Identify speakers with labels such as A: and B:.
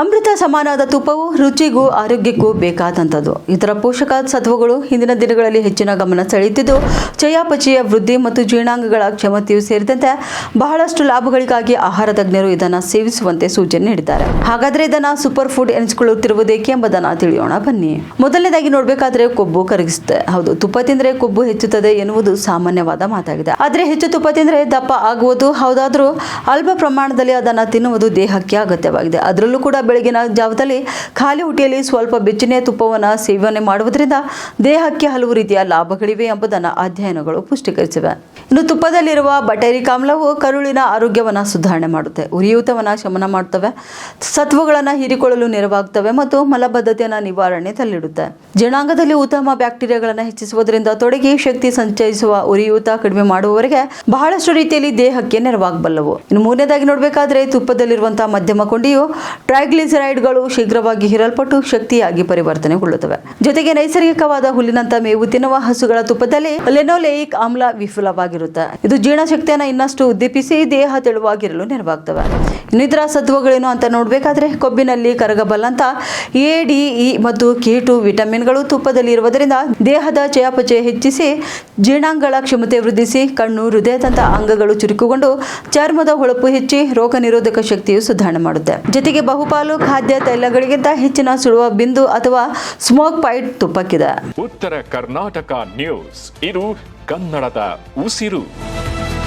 A: ಅಮೃತ ಸಮಾನವಾದ ತುಪ್ಪವು ರುಚಿಗೂ ಆರೋಗ್ಯಕ್ಕೂ ಬೇಕಾದಂಥದ್ದು. ಇದರ ಪೋಷಕ ಸತ್ವಗಳು ಹಿಂದಿನ ದಿನಗಳಲ್ಲಿ ಹೆಚ್ಚಿನ ಗಮನ ಸೆಳೆಯುತ್ತಿದ್ದು, ಚಯಾಪಚಯ ವೃದ್ಧಿ ಮತ್ತು ಜೀರ್ಣಾಂಗಗಳ ಕ್ಷಮತೆಯು ಸೇರಿದಂತೆ ಬಹಳಷ್ಟು ಲಾಭಗಳಿಗಾಗಿ ಆಹಾರ ತಜ್ಞರು ಇದನ್ನು ಸೇವಿಸುವಂತೆ ಸೂಚನೆ ನೀಡಿದ್ದಾರೆ. ಹಾಗಾದ್ರೆ ಇದನ್ನ ಸೂಪರ್ ಫುಡ್ ಎನಿಸಿಕೊಳ್ಳುತ್ತಿರುವುದೇಕೆ ಎಂಬುದನ್ನು ತಿಳಿಯೋಣ. ಬನ್ನಿ. ಮೊದಲನೇದಾಗಿ ನೋಡಬೇಕಾದ್ರೆ ಕೊಬ್ಬು ಕರಗಿಸುತ್ತೆ. ಹೌದು, ತುಪ್ಪ ತಿಂದ್ರೆ ಕೊಬ್ಬು ಹೆಚ್ಚುತ್ತದೆ ಎನ್ನುವುದು ಸಾಮಾನ್ಯವಾದ ಮಾತಾಗಿದೆ. ಆದರೆ ಹೆಚ್ಚು ತುಪ್ಪ ತಿಂದ್ರೆ ದಪ್ಪ ಆಗುವುದು, ಹೌದಾದರೂ ಅಲ್ಪ ಪ್ರಮಾಣದಲ್ಲಿ ಅದನ್ನು ತಿನ್ನುವುದು ದೇಹಕ್ಕೆ ಅಗತ್ಯವಾಗಿದೆ. ಅದರಲ್ಲೂ ಕೂಡ ಬೆಳಗಿನ ಜಾವದಲ್ಲಿ ಖಾಲಿ ಹುಟ್ಟಿಯಲ್ಲಿ ಸ್ವಲ್ಪ ಬೆಚ್ಚನೆಯ ತುಪ್ಪವನ್ನು ಸೇವನೆ ಮಾಡುವುದರಿಂದ ದೇಹಕ್ಕೆ ಹಲವು ರೀತಿಯ ಲಾಭಗಳಿವೆ ಎಂಬುದನ್ನು ಅಧ್ಯಯನಗಳು ಪುಷ್ಟೀಕರಿಸಿವೆ. ಇನ್ನು ತುಪ್ಪದಲ್ಲಿರುವ ಬಟೇರಿಕ್ ಆಮ್ಲವು ಕರುಳಿನ ಆರೋಗ್ಯವನ್ನು ಸುಧಾರಣೆ ಮಾಡುತ್ತೆ. ಉರಿಯೂತವನ್ನು ಶಮನ ಮಾಡ್ತವೆ. ಸತ್ವಗಳನ್ನು ಹೀರಿಕೊಳ್ಳಲು ನೆರವಾಗ್ತವೆ ಮತ್ತು ಮಲಬದ್ಧತೆಯನ್ನು ನಿವಾರಣೆ ತಲ್ಲಿಡುತ್ತೆ. ಜನಾಂಗದಲ್ಲಿ ಉತ್ತಮ ಬ್ಯಾಕ್ಟೀರಿಯಾಗಳನ್ನು ಹೆಚ್ಚಿಸುವುದರಿಂದ ತೊಡಗಿ ಶಕ್ತಿ ಸಂಚಯಿಸುವ ಉರಿಯೂತ ಕಡಿಮೆ ಮಾಡುವವರಿಗೆ ಬಹಳಷ್ಟು ರೀತಿಯಲ್ಲಿ ದೇಹಕ್ಕೆ ನೆರವಾಗಬಲ್ಲವು. ಇನ್ನು ಮೂರನೇದಾಗಿ ನೋಡಬೇಕಾದ್ರೆ ತುಪ್ಪದಲ್ಲಿರುವಂತಹ ಮಧ್ಯಮ ಕೊಂಡಿಯು ಟ್ರೈಗ್ಲಿಸರೈಡ್ಗಳು ಶೀಘ್ರವಾಗಿ ಹೀರಲ್ಪಟ್ಟು ಶಕ್ತಿಯಾಗಿ ಪರಿವರ್ತನೆಗೊಳ್ಳುತ್ತವೆ. ಜೊತೆಗೆ ನೈಸರ್ಗಿಕವಾದ ಹುಲ್ಲಿನಂತ ಮೇವು ತಿನ್ನುವ ಹಸುಗಳ ತುಪ್ಪದಲ್ಲಿ ಲೆನೋಲೇಯಿಕ್ ಆಮ್ಲ ವಿಫುಲವಾಗಿರುತ್ತೆ ಇದು ಜೀರ್ಣಶಕ್ತಿಯನ್ನು ಇನ್ನಷ್ಟು ಉದ್ದೀಪಿಸಿ ದೇಹ ತೆಳುವಾಗಿರಲು ನೆರವಾಗ್ತವೆ. ನಿದ್ರಾ ಸತ್ವಗಳೇನು ಅಂತ ನೋಡಬೇಕಾದ್ರೆ ಕೊಬ್ಬಿನಲ್ಲಿ ಕರಗಬಲ್ಲಂತ ಎ, ಡಿ, ಇ ಮತ್ತು ಕೆ ಟು ವಿಟಮಿನ್ಗಳು ತುಪ್ಪದಲ್ಲಿ ಇರುವುದರಿಂದ ದೇಹದ ಚಯಾಪಚಯ ಹೆಚ್ಚಿಸಿ ಜೀರ್ಣಾಂಗಗಳ ಕ್ಷಮತೆ ವೃದ್ಧಿಸಿ ಕಣ್ಣು ಹೃದಯದಂಥ ಅಂಗಗಳು ಚುರುಕುಗೊಂಡು ಚರ್ಮದ ಹೊಳಪು ಹೆಚ್ಚಿ ರೋಗ ನಿರೋಧಕ ಶಕ್ತಿಯು ಸುಧಾರಣೆ ಮಾಡುತ್ತೆ. ಜೊತೆಗೆ ಬಹುಪಾಲು ಖಾದ್ಯ ತೈಲಗಳಿಗಿಂತ ಹೆಚ್ಚಿನ ಸುಡುವ ಬಿಂದು ಅಥವಾ ಸ್ಮೋಕ್ ಪೈಟ್ ತುಪ್ಪಕ್ಕಿದೆ.
B: ಉತ್ತರ ಕರ್ನಾಟಕ ನ್ಯೂಸ್. ಇದು ಕನ್ನಡದ ಉಸಿರು.